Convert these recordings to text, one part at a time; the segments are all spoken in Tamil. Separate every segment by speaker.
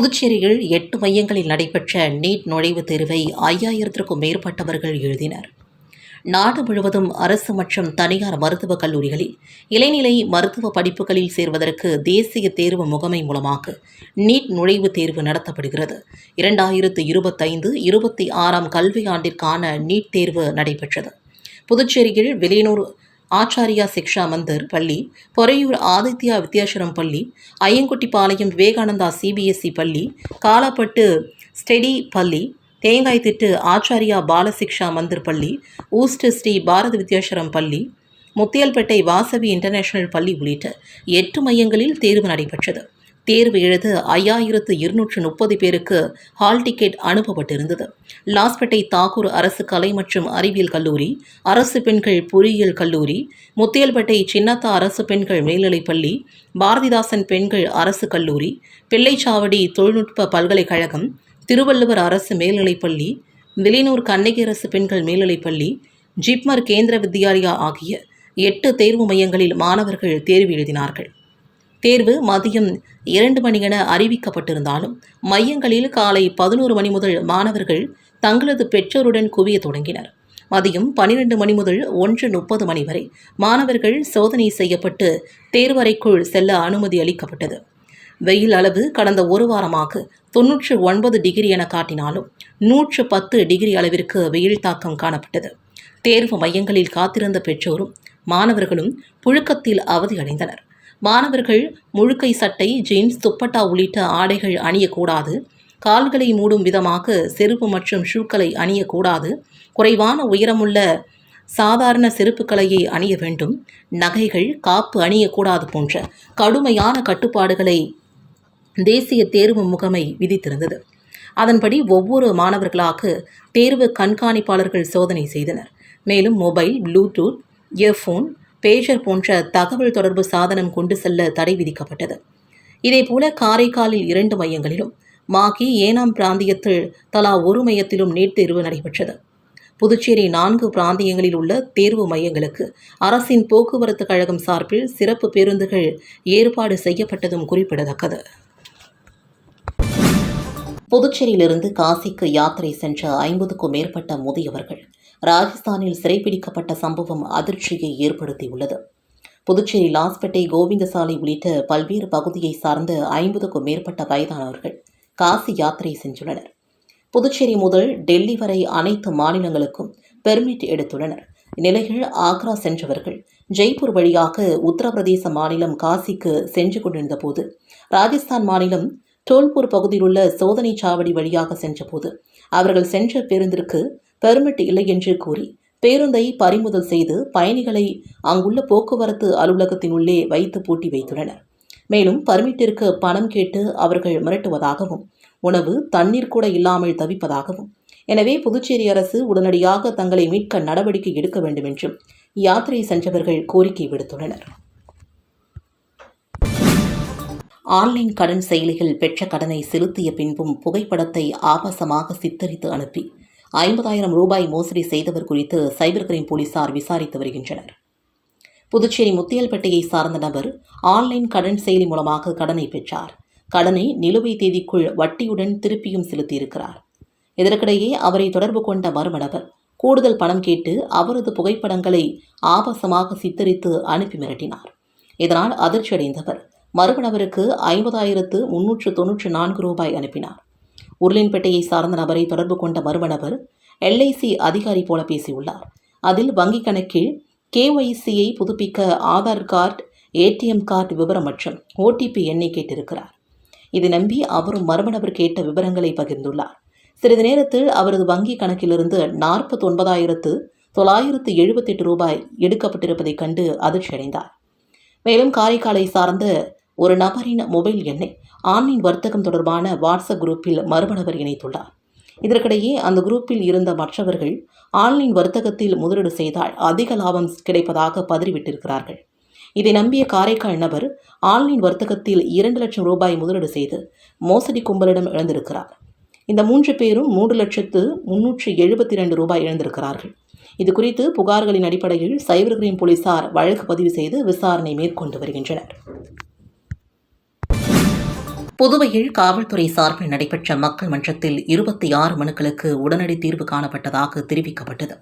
Speaker 1: புதுச்சேரியில் எட்டு மையங்களில் நடைபெற்ற நீட் நுழைவுத் தேர்வை ஐயாயிரத்திற்கும் மேற்பட்டவர்கள் எழுதினர். நாடு முழுவதும் அரசு மற்றும் தனியார் மருத்துவக் கல்லூரிகளில் இளைநிலை மருத்துவ படிப்புகளில் சேர்வதற்கு தேசிய தேர்வு முகமை மூலமாக நீட் நுழைவுத் தேர்வு நடத்தப்படுகிறது. இரண்டாயிரத்து இருபத்தைந்து இருபத்தி ஆறாம் கல்வியாண்டிற்கான நீட் தேர்வு நடைபெற்றது. புதுச்சேரியில் வெளியனூர் ஆச்சாரியா சிக்ஷா மந்திர் பள்ளி பொறையூர் ஆதித்யா வித்யாசரம் பள்ளி ஐயங்குட்டிப்பாளையம் விவேகானந்தா சிபிஎஸ்இ பள்ளி காலாப்பட்டு ஸ்டெடி பள்ளி தேங்காய்திட்டு ஆச்சாரியா பாலசிக்ஷா மந்திர் பள்ளி ஊஸ்ட் ஸ்ரீ பாரத வித்யாசரம் பள்ளி முத்தியல்பேட்டை வாசவி இன்டர்நேஷனல் பள்ளி உள்ளிட்ட எட்டு மையங்களில் தேர்வு நடைபெற்றது. தேர்வு எழுத ஐயாயிரத்து இருநூற்று முப்பது பேருக்கு ஹால் டிக்கெட் அனுப்பப்பட்டிருந்தது. லாஸ்பேட்டை தாக்கூர் அரசு கலை மற்றும் அறிவியல் கல்லூரி அரசு பெண்கள் பொறியியல் கல்லூரி முத்தியல்பேட்டை சின்னத்தா அரசு பெண்கள் மேல்நிலைப்பள்ளி பாரதிதாசன் பெண்கள் அரசு கல்லூரி பிள்ளைச்சாவடி தொழில்நுட்ப பல்கலைக்கழகம் திருவள்ளுவர் அரசு மேல்நிலைப்பள்ளி வில்லியனூர் கண்ணகி அரசு பெண்கள் மேல்நிலைப்பள்ளி ஜிப்மர் கேந்திர வித்யாலயா ஆகிய எட்டு தேர்வு மையங்களில் மாணவர்கள் தேர்வு எழுதினார்கள். தேர்வு மதியம் இரண்டு மணி என அறிவிக்கப்பட்டிருந்தாலும் மையங்களில் காலை பதினோரு மணி முதல் மாணவர்கள் தங்களது பெற்றோருடன் குவிய தொடங்கினர். மதியம் பனிரெண்டு மணி முதல் ஒன்று முப்பது மணி வரை மாணவர்கள் சோதனை செய்யப்பட்டு தேர்வறைக்குள் செல்ல அனுமதி அளிக்கப்பட்டது. வெயில் அளவு கடந்த ஒரு வாரமாக தொன்னூற்று ஒன்பது டிகிரி என காட்டினாலும் நூற்று பத்து டிகிரி அளவிற்கு வெயில் தாக்கம் காணப்பட்டது. தேர்வு மையங்களில் காத்திருந்த பெற்றோரும் மாணவர்களும் புழுக்கத்தில் அவதியடைந்தனர் மாணவர்கள் முழுக்கை சட்டை ஜீன்ஸ் துப்பட்டா உள்ளிட்ட ஆடைகள் அணியக்கூடாது. கால்களை மூடும் விதமாக செருப்பு மற்றும் ஷூக்களை அணியக்கூடாது. குறைவான உயரமுள்ள சாதாரண செருப்புக்களையே அணிய வேண்டும். நகைகள் காப்பு அணியக்கூடாது போன்ற கடுமையான கட்டுப்பாடுகளை தேசிய தேர்வு முகமை விதித்திருந்தது. அதன்படி ஒவ்வொரு மாணவர்களாக தேர்வு கண்காணிப்பாளர்கள் சோதனை செய்தனர். மேலும் மொபைல் ப்ளூடூத் இயர்ஃபோன் பேஜர் போன்ற தகவல் தொடர்பு சாதனம் கொண்டு செல்ல தடை விதிக்கப்பட்டது. இதேபோல காரைக்காலில் இரண்டு மையங்களிலும் மாகி ஏனாம் பிராந்தியத்தில் தலா ஒரு மையத்திலும் நீட் தேர்வு நடைபெற்றது. புதுச்சேரி நான்கு பிராந்தியங்களில் உள்ள தேர்வு மையங்களுக்கு அரசின் போக்குவரத்து கழகம் சார்பில் சிறப்பு பேருந்துகள் ஏற்பாடு செய்யப்பட்டதும் குறிப்பிடத்தக்கது. புதுச்சேரியிலிருந்து காசிக்கு யாத்திரை சென்ற ஐம்பதுக்கும் மேற்பட்ட முதியவர்கள் ராஜஸ்தானில் சிறைப்பிடிக்கப்பட்ட சம்பவம் அதிர்ச்சியை ஏற்படுத்தியுள்ளது. புதுச்சேரி லாஸ்பேட்டை கோவிந்தசாலை உள்ளிட்ட பல்வேறு பகுதியை சார்ந்த ஐம்பதுக்கும் மேற்பட்ட வயதானவர்கள் காசி யாத்திரை சென்றுள்ளனர். புதுச்சேரி முதல் டெல்லி வரை அனைத்து மாநிலங்களுக்கும் பெர்மிட் எடுத்துள்ளனர். இந்நிலையில் ஆக்ரா சென்றவர்கள் ஜெய்ப்பூர் வழியாக உத்தரப்பிரதேச மாநிலம் காசிக்கு சென்று கொண்டிருந்த போது ராஜஸ்தான் மாநிலம் டோல்பூர் பகுதியில் உள்ள சோதனை சாவடி வழியாக சென்றபோது அவர்கள் சென்ற பேருந்திற்கு பெர்மிட் இல்லை என்று கூறி பேருந்தை பறிமுதல் செய்து பயணிகளை அங்குள்ள போக்குவரத்து அலுவலகத்தின் உள்ளே வைத்து பூட்டி வைத்துள்ளனர். மேலும் பர்மிட்டிற்கு பணம் கேட்டு அவர்கள் மிரட்டுவதாகவும் உணவு தண்ணீர் கூட இல்லாமல் தவிப்பதாகவும். எனவே புதுச்சேரி அரசு உடனடியாக தங்களை மீட்க நடவடிக்கை எடுக்க வேண்டும் என்றும் யாத்திரை சென்றவர்கள் கோரிக்கை விடுத்துள்ளனர். ஆன்லைன் கடன் செயலிகள் பெற்ற கடனை செலுத்திய பின்பும் புகைப்படத்தை ஆபாசமாக சித்தரித்து அனுப்பி ஐம்பதாயிரம் ரூபாய் மோசடி செய்தவர் குறித்து சைபர் கிரைம் போலீசார் விசாரித்து வருகின்றனர். புதுச்சேரி முத்தியல்பேட்டையை சார்ந்த நபர் ஆன்லைன் கடன் செயலி மூலமாக கடனை பெற்றார். கடனை நிலுவை தேதிக்குள் வட்டியுடன் திருப்பியும் செலுத்தியிருக்கிறார். இதற்கிடையே அவரை தொடர்பு கொண்ட மர்ம நபர் கூடுதல் பணம் கேட்டு அவரது புகைப்படங்களை ஆபாசமாக சித்தரித்து அனுப்பி மிரட்டினார். இதனால் அதிர்ச்சியடைந்தவர் மர்ம நபருக்கு ஐம்பதாயிரத்து முன்னூற்று தொன்னூற்று நான்கு ரூபாய் அனுப்பினார். உருளின்பேட்டையை சார்ந்த நபரை தொடர்பு கொண்ட மர்ம நபர் எல்ஐசி அதிகாரி போல பேசியுள்ளார். அதில் வங்கிக் கணக்கில் கேஒய்சியை புதுப்பிக்க ஆதார் கார்டு ஏடிஎம் கார்டு விவரம் மற்றும் ஓடிபி எண்ணை கேட்டிருக்கிறார். இது நம்பி அவரும் மர்ம நபர் கேட்ட விவரங்களை பகிர்ந்துள்ளார். சிறிது நேரத்தில் அவரது வங்கி கணக்கிலிருந்து நாற்பத்தி ஒன்பதாயிரத்து தொள்ளாயிரத்து எழுபத்தெட்டு ரூபாய் எடுக்கப்பட்டிருப்பதைக் கண்டு அதிர்ச்சியடைந்தார். மேலும் காரைக்காலை சார்ந்த ஒரு நபரின் மொபைல் எண்ணை ஆன்லைன் வர்த்தகம் தொடர்பான வாட்ஸ்அப் குரூப்பில் மறுபணவர் இணைத்துள்ளார். இதற்கிடையே அந்த குரூப்பில் இருந்த மற்றவர்கள் ஆன்லைன் வர்த்தகத்தில் முதலீடு செய்தால் அதிக லாபம் கிடைப்பதாக பதறிவிட்டிருக்கிறார்கள். இதை நம்பிய காரைக்கால் நபர் ஆன்லைன் வர்த்தகத்தில் இரண்டு லட்சம் ரூபாய் முதலீடு செய்து மோசடி கும்பலிடம் இழந்திருக்கிறார் இந்த மூன்று பேரும் மூன்று லட்சத்து முன்னூற்றி எழுபத்தி ரெண்டு ரூபாய் இழந்திருக்கிறார்கள். இது குறித்து புகார்களின் அடிப்படையில் சைபர் கிரைம் போலீசார் வழக்கு பதிவு செய்து விசாரணை மேற்கொண்டு வருகின்றனர். புதுவையில் காவல்துறை சார்பில் நடைபெற்ற மக்கள் மன்றத்தில் இருபத்தி ஆறு மனுக்களுக்கு உடனடி தீர்வு காணப்பட்டதாக தெரிவிக்கப்பட்டது.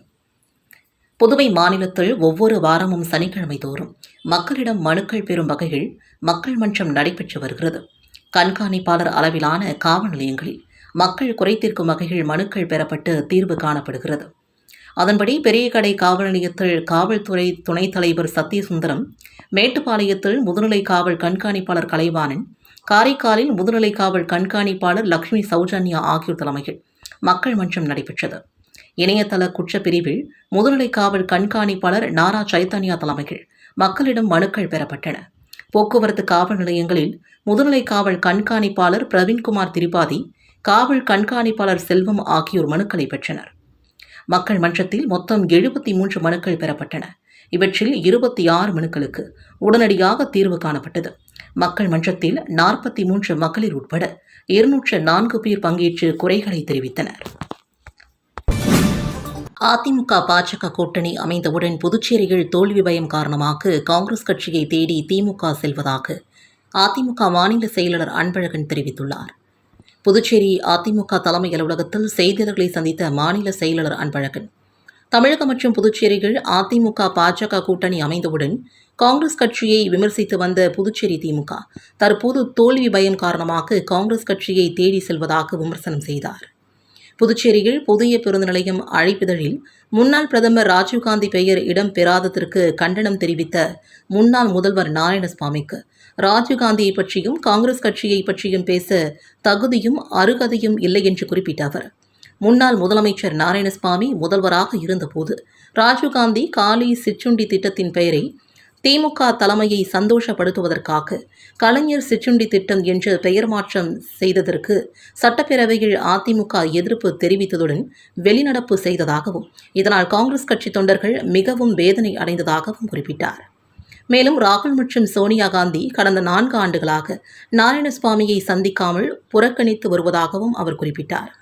Speaker 1: புதுவை மாநிலத்தில் ஒவ்வொரு வாரமும் சனிக்கிழமை தோறும் மக்களிடம் மனுக்கள் பெறும் வகையில் மக்கள் மன்றம் நடைபெற்று வருகிறது. கண்காணிப்பாளர் அளவிலான காவல் நிலையங்களில் மக்கள் குறைத்திருக்கும் வகையில் மனுக்கள் பெறப்பட்டு தீர்வு காணப்படுகிறது. அதன்படி பெரியகடை காவல் நிலையத்தில் காவல்துறை துணைத் தலைவர் சத்யசுந்தரம் மேட்டுப்பாளையத்தில் முதுநிலை காவல் கண்காணிப்பாளர் கலைவாணன் காரைக்காலில் முதுநிலை காவல் கண்காணிப்பாளர் லக்ஷ்மி சௌஜன்யா ஆகியோர் தலைமையில் மக்கள் மன்றம் நடைபெற்றது. இணையதள குற்றப்பிரிவில் முதுநிலை காவல் கண்காணிப்பாளர் நாரா சைத்தன்யா தலைமையில் மக்களிடம் மனுக்கள் பெறப்பட்டன. போக்குவரத்து காவல் நிலையங்களில் முதுநிலை காவல் கண்காணிப்பாளர் பிரவீன்குமார் திரிபாதி காவல் கண்காணிப்பாளர் செல்வம் ஆகியோர் மனுக்களை பெற்றனர். மக்கள் மன்றத்தில் மொத்தம் எழுபத்தி மூன்று மனுக்கள் பெறப்பட்டன. இவற்றில் இருபத்தி ஆறு மனுக்களுக்கு உடனடியாக தீர்வு காணப்பட்டது. மக்கள் மன்றத்தில் நாற்பத்தி மூன்று மகளிர் உட்பட இருநூற்று நான்கு பேர் பங்கேற்று குறைகளை தெரிவித்தனர். அதிமுக பாஜக கூட்டணி அமைந்தவுடன் புதுச்சேரியில் தோல்வி பயம் காரணமாக காங்கிரஸ் கட்சியை தேடி திமுக செல்வதாக அதிமுக மாநில செயலாளர் அன்பழகன் தெரிவித்துள்ளார். புதுச்சேரி அதிமுக தலைமை அலுவலகத்தில் செய்தியாளர்களை சந்தித்த மாநில செயலாளர் அன்பழகன் தமிழகம் மற்றும் புதுச்சேரியில் அதிமுக பாஜக கூட்டணி அமைந்தவுடன் காங்கிரஸ் கட்சியை விமர்சித்து வந்த புதுச்சேரி திமுக தற்போது தோல்வி பயம் காரணமாக காங்கிரஸ் கட்சியை தேடி செல்வதாக விமர்சனம் செய்தார். புதுச்சேரியில் புதிய பேருந்து நிலையம் அழைப்பிதழில் முன்னாள் பிரதமர் ராஜீவ்காந்தி பெயர் இடம் பெறாததற்கு கண்டனம் தெரிவித்த முன்னாள் முதல்வர் நாராயணசுவாமிக்கு ராஜீவ்காந்தியை பற்றியும் காங்கிரஸ் கட்சியை பற்றியும் பேச தகுதியும் அருகதையும் இல்லை என்று குறிப்பிட்ட அவர் முன்னாள் முதலமைச்சர் நாராயணசுவாமி முதல்வராக இருந்தபோது ராஜீவ்காந்தி காலி சிற்றுண்டி திட்டத்தின் பெயரை திமுக தலைமையை சந்தோஷப்படுத்துவதற்காக கலைஞர் சிற்றுண்டி திட்டம் என்று பெயர் மாற்றம் செய்ததற்கு சட்டப்பேரவையில் அதிமுக எதிர்ப்பு தெரிவித்ததுடன் வெளிநடப்பு செய்ததாகவும் இதனால் காங்கிரஸ் கட்சி தொண்டர்கள் மிகவும் வேதனை அடைந்ததாகவும் குறிப்பிட்டார். மேலும் ராகுல் மற்றும் சோனியா காந்தி கடந்த நான்கு ஆண்டுகளாக நாராயணசுவாமியை சந்திக்காமல் புறக்கணித்து வருவதாகவும் அவர் குறிப்பிட்டார்.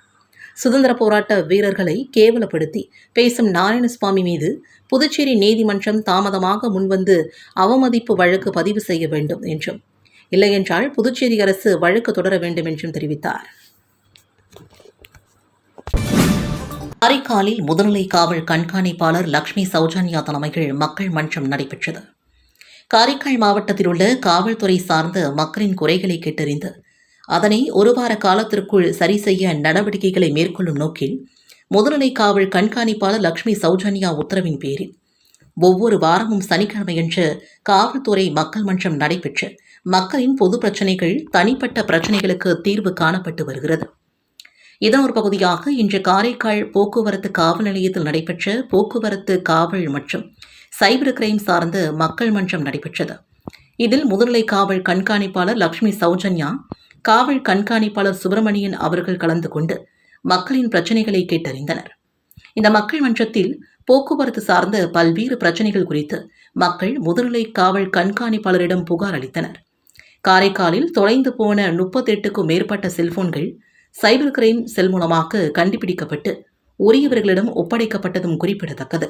Speaker 1: சுதந்திர போராட்ட வீரர்களை கேவலப்படுத்தி பேசும் நாராயணசுவாமி மீது புதுச்சேரி நீதிமன்றம் தாமதமாக முன்வந்து அவமதிப்பு வழக்கு பதிவு செய்ய வேண்டும் என்றும். இல்லையென்றால் புதுச்சேரி அரசு வழக்கு தொடர வேண்டும் என்றும் தெரிவித்தார். காரைக்காலில் முதுநிலை காவல் கண்காணிப்பாளர் லக்ஷ்மி சௌஜன்யா தலைமையில் மக்கள் மன்றம் நடைபெற்றது. காரைக்கால் மாவட்டத்தில் உள்ள காவல்துறை சார்ந்த மக்களின் குறைகளை கேட்டறிந்து அதனை ஒரு வார காலத்திற்குள் சரி செய்ய நடவடிக்கைகளை மேற்கொள்ளும் நோக்கில் முதுநிலை காவல் கண்காணிப்பாளர் லக்ஷ்மி சௌஜன்யா உத்தரவின் பேரில் ஒவ்வொரு வாரமும் சனிக்கிழமையன்று காவல்துறை மக்கள் மன்றம் நடைபெற்று மக்களின் பொது பிரச்சினைகள் தனிப்பட்ட பிரச்சினைகளுக்கு தீர்வு காணப்பட்டு வருகிறது. இதன் ஒரு பகுதியாக இன்று காரைக்கால் போக்குவரத்து காவல் நிலையத்தில் நடைபெற்ற போக்குவரத்து காவல் மற்றும் சைபர் கிரைம் சார்ந்த மக்கள் மன்றம் நடைபெற்றது. இதில் முதுநிலை காவல் கண்காணிப்பாளர் லக்ஷ்மி சௌஜன்யா காவல் கண்காணிப்பாளர் சுப்பிரமணியன் அவர்கள் கலந்து கொண்டு மக்களின் பிரச்சனைகளை கேட்டறிந்தனர். இந்த மக்கள் மன்றத்தில் போக்குவரத்து சார்ந்த பல்வேறு பிரச்சினைகள் குறித்து மக்கள் முதுநிலை காவல் கண்காணிப்பாளரிடம் புகார் அளித்தனர். காரைக்காலில் தொலைந்து போன முப்பத்தெட்டுக்கும் மேற்பட்ட செல்போன்கள் சைபர் கிரைம் செல் மூலமாக கண்டுபிடிக்கப்பட்டு உரியவர்களிடம் ஒப்படைக்கப்பட்டதும் குறிப்பிடத்தக்கது.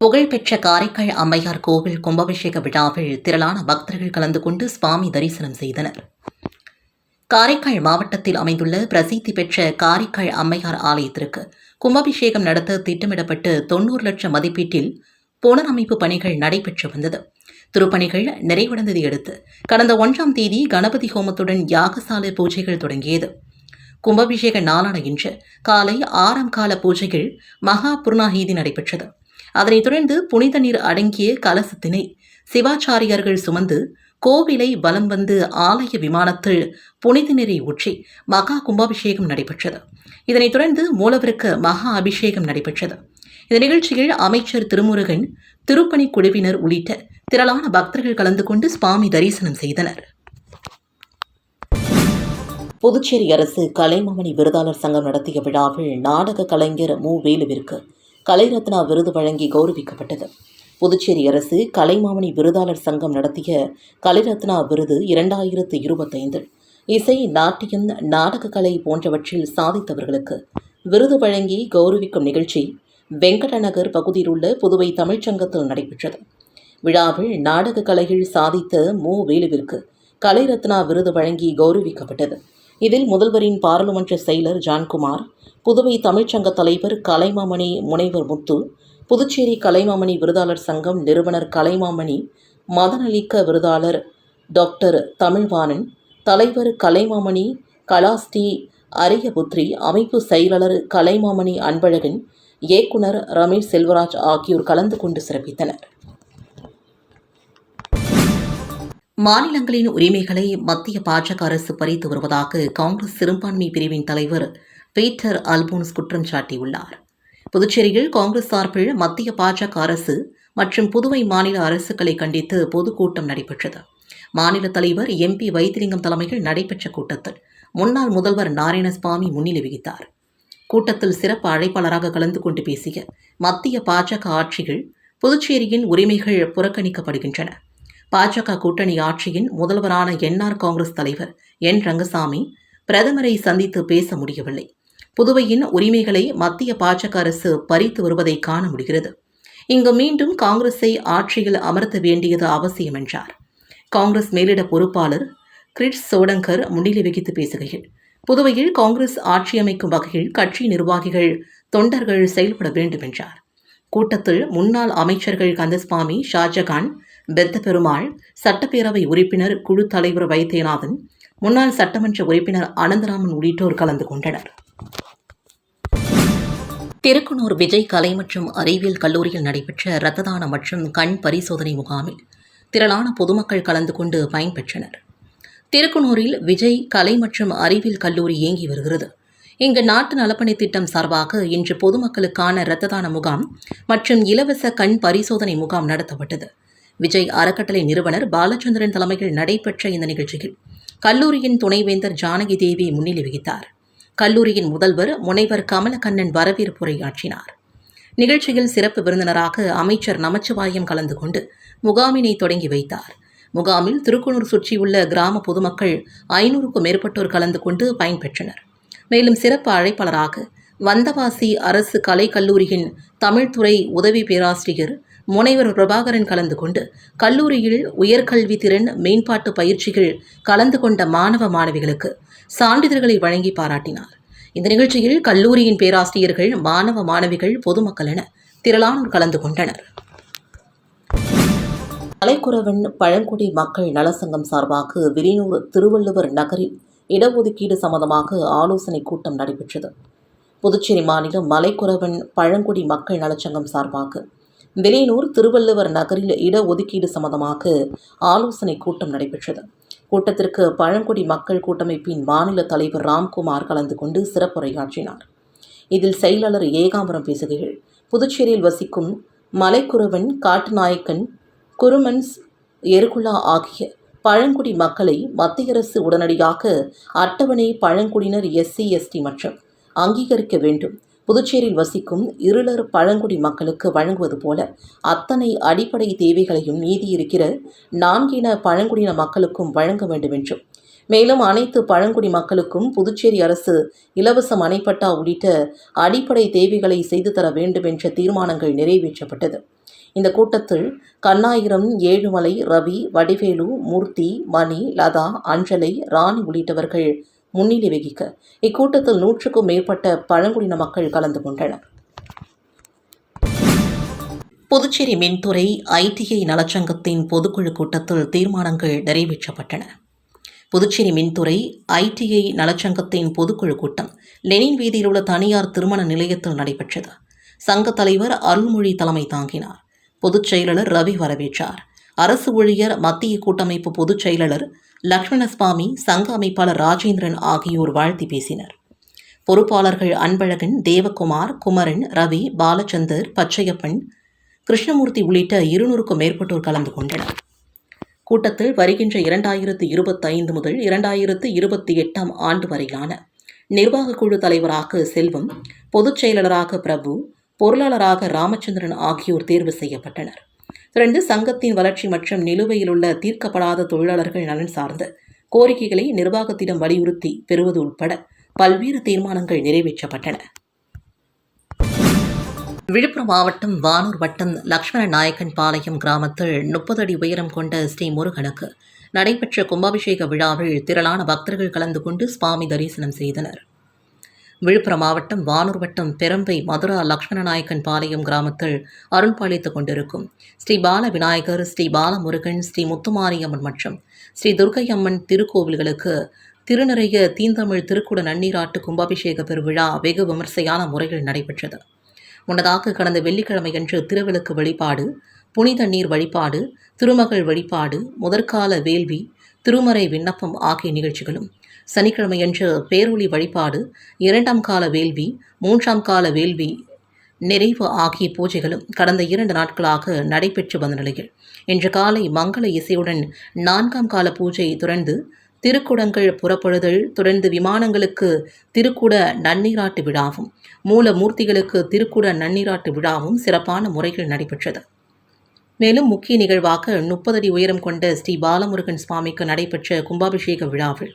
Speaker 1: புகழ்பெற்ற காரைக்கால் அம்மையார் கோவில் கும்பாபிஷேக விழாவில் திரளான பக்தர்கள் கலந்து கொண்டு சுவாமி தரிசனம் செய்தனர். காரைக்கால் மாவட்டத்தில் அமைந்துள்ள பிரசித்தி பெற்ற காரைக்கால் அம்மையார் ஆலயத்திற்கு கும்பாபிஷேகம் நடத்த திட்டமிடப்பட்டு தொன்னூறு லட்சம் மதிப்பீட்டில் புனரமைப்பு பணிகள் நடைபெற்று வந்தது. திருப்பணிகள் நிறைவடைந்ததை அடுத்து கடந்த ஒன்றாம் தேதி கணபதி ஹோமத்துடன் யாகசாலை பூஜைகள் தொடங்கியது. கும்பாபிஷேக நாளான இன்று காலை ஆறாம் கால பூஜைகள் மகா புர்ணாஹீதி நடைபெற்றது. அதனைத் தொடர்ந்து புனித நீர் அடங்கிய கலசத்தினை சிவாச்சாரியர்கள் சுமந்து கோவிலை வலம் வந்து ஆலய விமானத்தில் புனித நீரை ஊற்றி மகா கும்பாபிஷேகம் நடைபெற்றது. இதனைத் தொடர்ந்து மூலவருக்கு மகா அபிஷேகம் நடைபெற்றது. இந்த நிகழ்ச்சியில் அமைச்சர் திருமுருகன் திருப்பணி குழுவினர் உள்ளிட்ட திரளான பக்தர்கள் கலந்து கொண்டு சுவாமி தரிசனம் செய்தனர். புதுச்சேரி அரசு கலைமாமணி விருதாளர் சங்கம் நடத்திய விழாவில் நாடக கலைஞர் மு. வேலுவிற்கு கலைரத்னா விருது வழங்கி கௌரவிக்கப்பட்டது. புதுச்சேரி அரசு கலைமாமணி விருதாளர் சங்கம் நடத்திய கலைரத்னா விருது இரண்டாயிரத்து இருபத்தைந்து. இசை நாட்டியம் நாடகக்கலை போன்றவற்றில் சாதித்தவர்களுக்கு விருது வழங்கி கௌரவிக்கும் நிகழ்ச்சி வெங்கடநகர் பகுதியில் உள்ள புதுவை தமிழ்ச்சங்கத்தில் நடைபெற்றது. விழாவில் நாடக கலையில் சாதித்த மு வேலுவிற்கு கலைரத்னா விருது வழங்கி கௌரவிக்கப்பட்டது. இதில் முதல்வரின் பாராளுமன்ற செயலர் ஜான்குமார் புதுவை தமிழ்ச்சங்க தலைவர் கலைமாமணி முனைவர் முத்து புதுச்சேரி கலைமாமணி விருதாளர் சங்கம் நிறுவனர் கலைமாமணி மதநலிக்க விருதாளர் டாக்டர் தமிழ்வாணன் தலைவர் கலைமாமணி கலாஸ்டி அரியபுத்ரி அமைப்பு செயலாளர் கலைமாமணி அன்பழகன் இயக்குனர் ரமேஷ் செல்வராஜ் ஆகியோர் கலந்து கொண்டு சிறப்பித்தனர். மாநிலங்களின் உரிமைகளை மத்திய பாஜக அரசு பறித்து வருவதாக காங்கிரஸ் சிறுபான்மை பிரிவின் தலைவர் பீட்டர் அல்போன்ஸ் குற்றம் சாட்டியுள்ளார். புதுச்சேரியில் காங்கிரஸ் சார்பில் மத்திய பாஜக அரசு மற்றும் புதுவை மாநில அரசுகளை கண்டித்து பொதுக்கூட்டம் நடைபெற்றது. மாநில தலைவர் எம்பி வைத்திலிங்கம் தலைமையில் நடைபெற்ற கூட்டத்தில் முன்னாள் முதல்வர் நாராயணசுவாமி முன்னிலை வகித்தார். கூட்டத்தில் சிறப்பு அழைப்பாளராக கலந்து கொண்டு பேசிய மத்திய பாஜக ஆட்சிகள் புதுச்சேரியின் உரிமைகள் புறக்கணிக்கப்படுகின்றன. பாஜக கூட்டணி ஆட்சியின் முதல்வரான என்ஆர் காங்கிரஸ் தலைவர் என் ரங்கசாமி பிரதமரை சந்தித்து பேச முடியவில்லை. புதுவையின் உரிமைகளை மத்திய பாஜக அரசு பறித்து வருவதை காண முடிகிறது. இங்கு மீண்டும் காங்கிரஸை ஆட்சியில் அமர்த்த வேண்டியது அவசியம் என்றார். காங்கிரஸ் மேலிட பொறுப்பாளர் கிரிட் சோடங்கர் முன்னிலை வகித்து பேசுகையில் புதுவையில் காங்கிரஸ் ஆட்சி அமைக்கும் வகையில் கட்சி நிர்வாகிகள் தொண்டர்கள் செயல்பட வேண்டும் என்றார். கூட்டத்தில் முன்னாள் அமைச்சர்கள் கந்தசுவாமி ஷாஜகான் பெத்த பெருமாள் சட்டப்பேரவை உறுப்பினர் குழு தலைவர் வைத்தியநாதன் முன்னாள் சட்டமன்ற உறுப்பினர் அனந்தராமன் உள்ளிட்டோர் கலந்து கொண்டனர். திருக்குனூர் விஜய் கலை மற்றும் அறிவியல் கல்லூரியில் நடைபெற்ற இரத்த தானம் மற்றும் கண் பரிசோதனை முகாமில் திரளான பொதுமக்கள் கலந்து கொண்டு பயன்பெற்றனர். திருக்குனூரில் விஜய் கலை மற்றும் அறிவியல் கல்லூரி இயங்கி வருகிறது. இங்கு நாட்டு நலப்பணி திட்டம் சார்பாக இன்று பொதுமக்களுக்கான இரத்த தான முகாம் மற்றும் இலவச கண் பரிசோதனை முகாம் நடத்தப்பட்டது. விஜய் அறக்கட்டளை நிறுவனர் பாலச்சந்திரன் தலைமையில் நடைபெற்ற இந்த நிகழ்ச்சியில் கல்லூரியின் துணைவேந்தர் ஜானகி தேவி முன்னிலை வகித்தார். கல்லூரியின் முதல்வர் முனைவர் கமலக்கண்ணன் வரவேற்பு உரையாற்றினார். நிகழ்ச்சியில் சிறப்பு விருந்தினராக அமைச்சர் நமச்சிவாயம் கலந்து கொண்டு முகாமினை தொடங்கி வைத்தார். முகாமில் திருக்குனூர் சுற்றியுள்ள கிராம பொதுமக்கள் ஐநூறுக்கும் மேற்பட்டோர் கலந்து கொண்டு பயன்பெற்றனர். மேலும் சிறப்பு அழைப்பாளராக வந்தவாசி அரசு கலைக்கல்லூரியின் தமிழ்துறை உதவி பேராசிரியர் முனைவர் பிரபாகரன் கலந்து கொண்டு கல்லூரியில் உயர்கல்வி திறன் மேம்பாட்டு பயிற்சிகள் கலந்து கொண்ட மாணவ மாணவிகளுக்கு சான்றிதழ்களை வழங்கி பாராட்டினார். இந்த நிகழ்ச்சியில் கல்லூரியின் பேராசிரியர்கள் மாணவ மாணவிகள் பொதுமக்கள் என திரளானோர் கலந்து கொண்டனர். மலைக்குறவன் பழங்குடி மக்கள் நலசங்கம் சார்பாக விரினூர் திருவள்ளுவர் நகரில் இடஒதுக்கீடு சம்பந்தமாக ஆலோசனை கூட்டம் நடைபெற்றது. புதுச்சேரி மாநிலம் மலைக்குறவன் பழங்குடி மக்கள் நலச்சங்கம் சார்பாக வெளியனூர் திருவள்ளுவர் நகரில் இடஒதுக்கீடு சம்பந்தமாக ஆலோசனை கூட்டம் நடைபெற்றது. கூட்டத்திற்கு பழங்குடி மக்கள் கூட்டமைப்பின் மாநில தலைவர் ராம்குமார் கலந்து கொண்டு சிறப்புரையாற்றினார். இதில் செயலாளர் ஏகாம்பரம் பேசுகையில் புதுச்சேரியில் வசிக்கும் மலைக்குறவன் காட்டுநாயக்கன் குருமன்ஸ் எருகுலா ஆகிய பழங்குடி மக்களை மத்திய அரசு உடனடியாக அட்டவணை பழங்குடியினர் எஸ்சி எஸ்டி மற்றும் அங்கீகரிக்க வேண்டும். புதுச்சேரியில் வசிக்கும் இருளர் பழங்குடி மக்களுக்கு வழங்குவது போல அத்தனை அடிப்படை தேவைகளையும் நீதி இருக்கிற நான்கின பழங்குடியின மக்களுக்கும் வழங்க வேண்டும் என்றும் மேலும் அனைத்து பழங்குடி மக்களுக்கும் புதுச்சேரி அரசு இலவச மனைப்பட்டா உள்ளிட்ட அடிப்படை தேவைகளை செய்து தர வேண்டும் என்ற தீர்மானங்கள் நிறைவேற்றப்பட்டது. இந்த கூட்டத்தில் கண்ணாயிரம் ஏழுமலை ரவி வடிவேலு மூர்த்தி மணி லதா அஞ்சலை ராணி உள்ளிட்டவர்கள் முன்னிலை வகிக்க இக்கூட்டத்தில் நூற்றுக்கும் மேற்பட்ட பழங்குடியின மக்கள் கலந்து கொண்டனர். புதுச்சேரி மின்துறை ஐடிஐ நலச்சங்கத்தின் பொதுக்குழு கூட்டத்தில் தீர்மானங்கள் நிறைவேற்றப்பட்டன. புதுச்சேரி மின்துறை ஐடிஐ நலச்சங்கத்தின் பொதுக்குழு கூட்டம் லெனின் வீதியில் உள்ள தனியார் திருமண நிலையத்தில் நடைபெற்றது. சங்க தலைவர் அருள்மொழி தலைமை தாங்கினார். பொதுச் செயலாளர் ரவி வரவேற்றார். அரசு ஊழியர் மத்திய கூட்டமைப்பு பொதுச் செயலாளர் லக்ஷ்மணசுவாமி சங்க அமைப்பாளர் ராஜேந்திரன் ஆகியோர் வாழ்த்தி பேசினர். பொறுப்பாளர்கள் அன்பழகன் தேவகுமார் குமரன் ரவி பாலச்சந்தர் பச்சையப்பன் கிருஷ்ணமூர்த்தி உள்ளிட்ட இருநூறுக்கும் மேற்பட்டோர் கலந்து கொண்டனர். கூட்டத்தில் வருகின்ற இரண்டாயிரத்து இருபத்தைந்து முதல் இரண்டாயிரத்து இருபத்தி எட்டாம் ஆண்டு வரையிலான நிர்வாக குழு தலைவராக செல்வம் பொதுச் செயலாளராக பிரபு பொருளாளராக ராமச்சந்திரன் ஆகியோர் தேர்வு செய்யப்பட்டனர். இரண்டு சங்கத்தின் வளர்ச்சி மற்றும் நிலுவையில் உள்ள தீர்க்கப்படாத தொழிலாளர்கள் நலன் சார்ந்த கோரிக்கைகளை நிர்வாகத்திடம் வலியுறுத்தி பெறுவது உட்பட பல்வேறு தீர்மானங்கள் நிறைவேற்றப்பட்டன. விழுப்புரம் மாவட்டம் வானூர் வட்டம் லக்ஷ்மண நாயக்கன் பாளையம் கிராமத்தில் முப்பது அடி உயரம் கொண்ட ஸ்ரீ முருகனுக்கு நடைபெற்ற கும்பாபிஷேக விழாவில் திரளான பக்தர்கள் கலந்து கொண்டு சுவாமி தரிசனம் செய்தனர். விழுப்புரம் மாவட்டம் வானூர் வட்டம் பெரம்பை மதுரா லக்ஷ்மண நாயக்கன் பாளையம் கிராமத்தில் அருள் பாலித்துக் கொண்டிருக்கும் ஸ்ரீ பால விநாயகர் ஸ்ரீ பாலமுருகன் ஸ்ரீ முத்துமாரியம்மன் மற்றும் ஸ்ரீ துர்க்கையம்மன் திருக்கோவில்களுக்கு திருநிறைய தீந்தமிழ் திருக்குட நன்னீராட்டு கும்பாபிஷேக பெருவிழா வெகு விமர்சையான முறையில் நடைபெற்றது. முன்னதாக கடந்த வெள்ளிக்கிழமையன்று திருவிளக்கு வழிபாடு புனித நீர் வழிபாடு திருமகள் வழிபாடு முதற்கால வேள்வி திருமறை விண்ணப்பம் ஆகிய நிகழ்ச்சிகளும் சனிக்கிழமையன்று பேரொளி வழிபாடு இரண்டாம் கால வேள்வி மூன்றாம் கால வேள்வி நிறைவு ஆகிய பூஜைகளும் கடந்த இரண்டு நாட்களாக நடைபெற்று வந்த நிலையில் இன்று காலை மங்கள இசையுடன் நான்காம் கால பூஜை தொடர்ந்து திருக்குடங்கள் புறப்படுதல் தொடர்ந்து விமானங்களுக்கு திருக்குட நன்னீராட்டு விழாவும் மூல மூர்த்திகளுக்கு திருக்குட நன்னீராட்டு விழாவும் சிறப்பான முறையில் நடைபெற்றது. மேலும் முக்கிய நிகழ்வாக முப்பது அடி உயரம் கொண்ட ஸ்ரீ பாலமுருகன் சுவாமிக்கு நடைபெற்ற கும்பாபிஷேக விழாவில்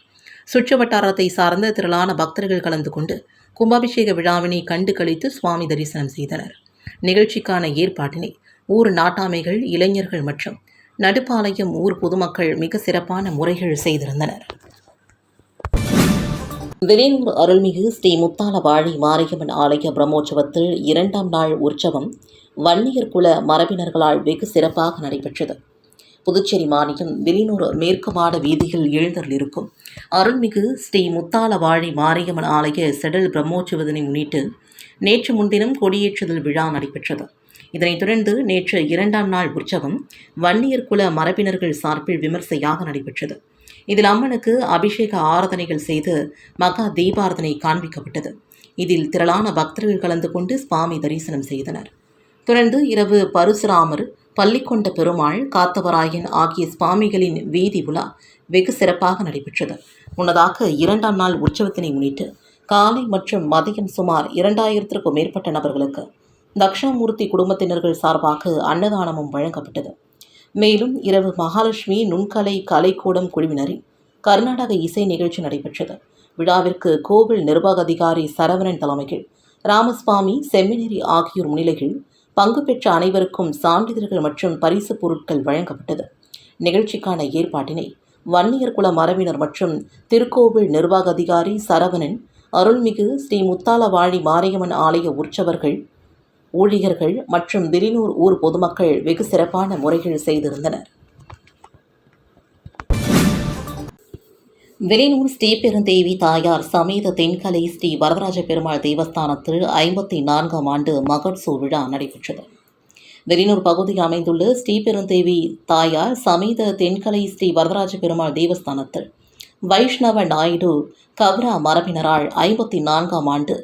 Speaker 1: சுற்று வட்டாரத்தை சார்ந்த திரளான பக்தர்கள் கலந்து கொண்டு கும்பாபிஷேக விழாவினை கண்டு கழித்து சுவாமி தரிசனம் செய்தனர். நிகழ்ச்சிக்கான ஏற்பாட்டினை ஊர் நாட்டாமைகள் இளைஞர்கள் மற்றும் நடுப்பாளையம் ஊர் பொதுமக்கள் மிக சிறப்பான முறைகள் செய்திருந்தனர். விலையூர் அருள்மிகு ஸ்ரீ முத்தால வாழி மாரியம்மன் ஆலய பிரம்மோற்சவத்தில் இரண்டாம் நாள் உற்சவம் வன்னியர் குல மரபினர்களால் வெகு சிறப்பாக நடைபெற்றது. புதுச்சேரி மாநிலம் வெளியூர் மேற்கு மாட வீதியில் எழுந்தருளிருக்கும். அருள்மிகு ஸ்ரீ முத்தால வாழி மாரியம்மன் ஆலய செடல் பிரம்மோற்சவத்தினை முன்னிட்டு நேற்று முன்தினம் கொடியேற்றுதல் விழா நடைபெற்றது. இதனைத் தொடர்ந்து நேற்று இரண்டாம் நாள் உற்சவம் வன்னியர் குல மரபினர்கள் சார்பில் விமர்சையாக நடைபெற்றது. இதில் அம்மனுக்கு அபிஷேக ஆராதனைகள் செய்து மகா தீபாரதனை காண்பிக்கப்பட்டது. இதில் திரளான பக்தர்கள் கலந்து கொண்டு சுவாமி தரிசனம் செய்தனர். தொடர்ந்து இரவு பரசுராமர் பள்ளிக்கொண்ட பெருமாள் காத்தவராயன் ஆகிய சுவாமிகளின் வீதி உலா வெகு சிறப்பாக நடைபெற்றது. முன்னதாக இரண்டாம் நாள் உற்சவத்தினை முன்னிட்டு காலை மற்றும் மதியம் சுமார் இரண்டாயிரத்திற்கும் மேற்பட்ட நபர்களுக்கு தக்ஷணமூர்த்தி குடும்பத்தினர்கள் சார்பாக அன்னதானமும் வழங்கப்பட்டது. மேலும் இரவு மகாலட்சுமி நுண்கலை கலைக்கூடம் குழுவினரின் கர்நாடக இசை நிகழ்ச்சி நடைபெற்றது. விழாவிற்கு கோவில் நிர்வாக அதிகாரி சரவணன் தலைமையில் ராமசுவாமி செம்மினேரி ஆகியோர் முன்னிலையில் பங்கு பெற்ற அனைவருக்கும் சான்றிதழ்கள் மற்றும் பரிசு பொருட்கள் வழங்கப்பட்டது. நிகழ்ச்சிக்கான ஏற்பாட்டினை வன்னியர் குல மரபினர் மற்றும் திருக்கோவில் நிர்வாக அதிகாரி சரவணன் அருள்மிகு ஸ்ரீ முத்தாலவாழி மாரியம்மன் ஆலய உற்சவர்கள் ஊழியர்கள் மற்றும் விரினூர் ஊர் பொதுமக்கள் வெகு சிறப்பான முறைகள் செய்திருந்தனர். வெளிநூர் ஸ்ரீபெருந்தேவி தாயார் சமேத தென்கலை ஸ்ரீ வரதராஜ பெருமாள் தேவஸ்தானத்தில் ஐம்பத்தி நான்காம் ஆண்டு மகட்சு விழா நடைபெற்றது. வெளிநூர் பகுதியில் அமைந்துள்ள ஸ்ரீபெருந்தேவி தாயார் சமேத தென்கலை ஸ்ரீ வரதராஜ பெருமாள் தேவஸ்தானத்தில் வைஷ்ணவ நாயுடு கவ்ரா மரபினரால் ஐம்பத்தி நான்காம் ஆண்டு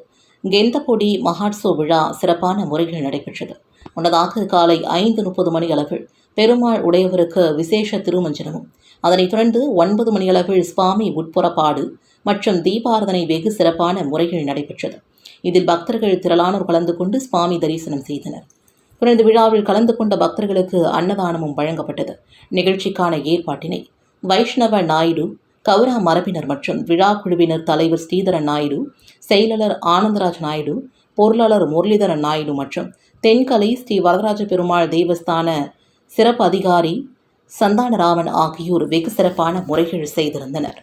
Speaker 1: கெந்தபொடி மகாட்சோ விழா சிறப்பான முறையில் நடைபெற்றது. முன்னதாக காலை ஐந்து முப்பது மணி அளவில் பெருமாள் உடையவருக்கு விசேஷ திருமஞ்சனமும் அதனைத் தொடர்ந்து ஒன்பது மணியளவில் சுவாமி உட்புறப்பாடு மற்றும் தீபாரதனை வெகு சிறப்பான முறையில் நடைபெற்றது. இதில் பக்தர்கள் திரளானோர் கலந்து கொண்டு சுவாமி தரிசனம் செய்தனர். பிறந்த விழாவில் கலந்து கொண்ட பக்தர்களுக்கு அன்னதானமும் வழங்கப்பட்டது. நிகழ்ச்சிக்கான ஏற்பாட்டினை வைஷ்ணவ நாயுடு கௌரா மரபினர் மற்றும் விழா குழுவினர் தலைவர் ஸ்ரீதரன் நாயுடு செயலாளர் ஆனந்தராஜ் நாயுடு பொருளாளர் முரளிதரன் நாயுடு மற்றும் தென்கலை ஸ்ரீ வரதராஜ பெருமாள் தேவஸ்தான சிறப்பு அதிகாரி சந்தானராமன் ஆகியோர் வெகு சிறப்பான முறைகள் செய்திருந்தனர்.